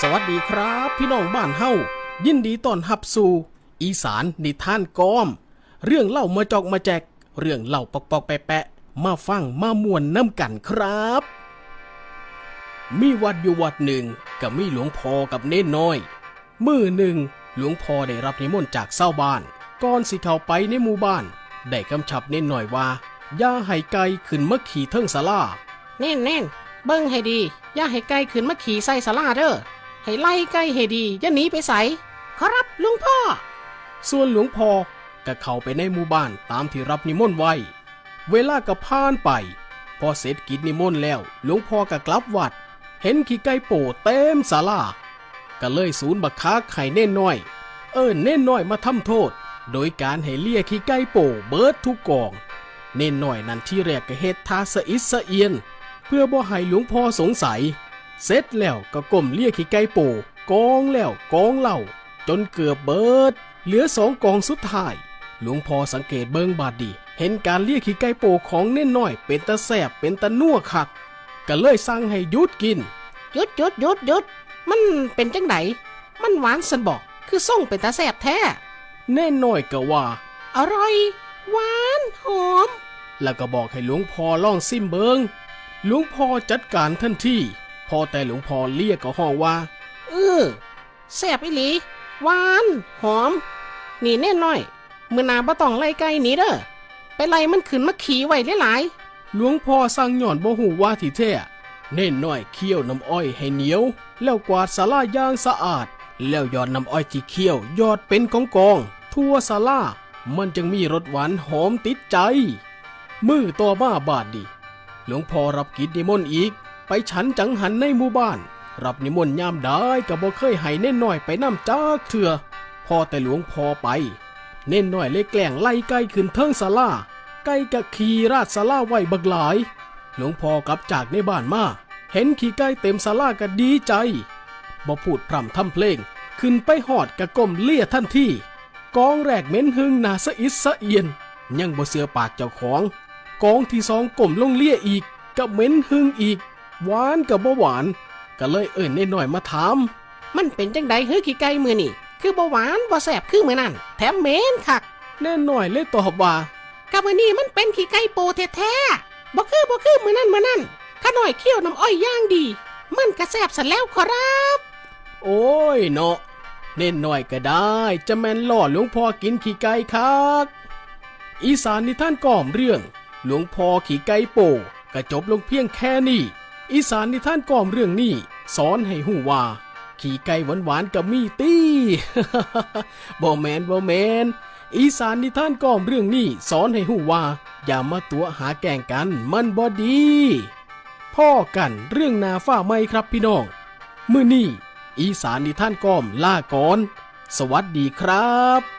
สวัสดีครับ พี่น้องบ้านเฮายินดีต้อนรับสู่อีสานนิทานกอม เรื่องเล่ามาจอกมาแจก เรื่องเล่าปอกปอกแปะแปะมาฟังมามวนน้ำกันครับ มีวัดอยู่วัดหนึ่งกับมีหลวงพ่อกับเน้นน้อย มือหนึ่งหลวงพ่อได้รับนิมนต์จากเศร้าบ้านก่อนสิเข้าไปในหมู่บ้าน ได้กำชับเน้นน้อยว่าอย่าให้ไกลขึ้นมาขี่เทิงศาลาแน่นแน่นเบิ้งให้ดีอย่าให้ไก่ขึ้นมาขี่ใส่สลาเด้อ ให้ไล่ไก่ให้ดีอย่าหนีไปใส่ครับลุงพ่อ ส่วนหลวงพ่อก็เข้าไปในหมู่บ้านตามที่รับนิมนต์ไว้ เวลาก็ผ่านไป พอเสร็จกิจนิมนต์แล้ว หลวงพ่อก็กลับวัด เห็นขี้ไก่โปเต็มศาลาก็เลยศูนย์บักคักไข่เน่นน้อย เอิ้นเน่นน้อยมาทำโทษ โดยการให้เลี่ยขี้ไก่โปเบิดทุกกอง เน่นน้อยนั่นที่แรกก็เฮ็ดท่าสะอิดสะเอียน เพื่อบ่ให้หลวงพ่อสงสัย เสร็จแล้วก็ก้มเลี่ยขี้ไก่โป่กองแล้วกองเล่า จนเกือบเบิด เหลือสองกองสุดท้าย หลวงพ่อสังเกตเบิงบาดดี เห็นการเลี่ยขี้ไก่โป่ของเน่นน้อย เป็นตาแสบเป็นตานัวคักก็เลยสั่งให้หยุดกินหยุดหยุดหยุดหยุดมันเป็นจังไดมันหวานสันบอกคือส่งเป็นตาแสบแท้เน่นน้อยก็ว่า อร่อย หวานหอม แล้วก็บอกให้หลวงพ่อลองซิมเบิงหลวงพ่อจัดการทันที พอแต่หลวงพ่อเรียกก็ห้องว่าเออแสบอีหลีหวานหอม นี่แน่น้อยมือหนาบ่ต้องไล่ไก่หนีเด้อไปไล่มันขึ้นมาขี่ไว้หลายหลวงพ่อสั่งหย่อนบ่หูว่าที่แท้เน่นน้อยเคี่ยวน้ำอ้อยให้เหนียว แล้วกวาดสาลาอย่างสะอาด แล้วหยอดน้ำอ้อยที่เคี่ยวหยอดเป็นกองกองๆทั่วศาลามันจึงมีรสหวานหอมติดใจ มือต่อมาบาดดีหลวงพ่อรับกิจนิมนต์อีก ไปฉันจังหันในหมู่บ้าน รับนิมนต์ยามได้ก็บ่เคยให้เน่นหน้อยไปน้ำจากเถื่อพอแต่หลวงพ่อไป เน่นหน้อยเลยแกล้งไล่ไก่ขึ้นเทิงศาลาไก่กะขี่ราดศาลาไว้บักหลาย หลวงพ่อกลับจากในบ้านมา เห็นขี่ไก่เต็มศาลาก็ดีใจบ่พูดพร่ำทำเพลง ขึ้นไปหอดกะก้มเลี่ยทันที่กองแรกเหม็นหึงนาสะอิดสะเอียน ยังบ่เสือปากเจ้าของ กองที่สองก้มลงเลี่ยอีกก็เหม็นหึงอีก หวานกับบ่หวาน ก็เลยเอิ่นนิดหน่อยมาถามๆมันเป็นจังไดเฮ้ยขี่ไก่มือนี่ คือบ่หวานบ่แสบคือมือนั่น แถมเหม็นคักแน่หน่อยเลยตอบว่ากับมือนี่มันเป็นขี่ไก่โปแท้ๆบ่คือบ่คือมือนั่นมือนั่นข้าหน่อยเคี่ยวน้ำอ้อยย่างดี มันกระแสบสันแล้วขอรับ โอ้ยเนาะเน่นหน่อยก็ได้ จะแม่นล่อหลวงพ่อกินขี้ไก่คักอีสานนิท่านก่อมเรื่อง หลวงพ่อขี่ไก่โป่ก็จบลงเพียงแค่นี้ อีสานนิท่านก่อมเรื่องนี้สอนให้หูว่า ขี่ไก่หวานๆกับมีตี้บ่แมนบ่แมนอีสานนิท่านก่อมเรื่องนี้สอนให้หูว่า อย่ามาตัวหาแก่งกันมันบ่ดี พ่อกันเรื่องนาฝ้าไหมครับพี่น้องมื้อนี้อีสานนิท่านก้อมล่าก่อน สวัสดีครับ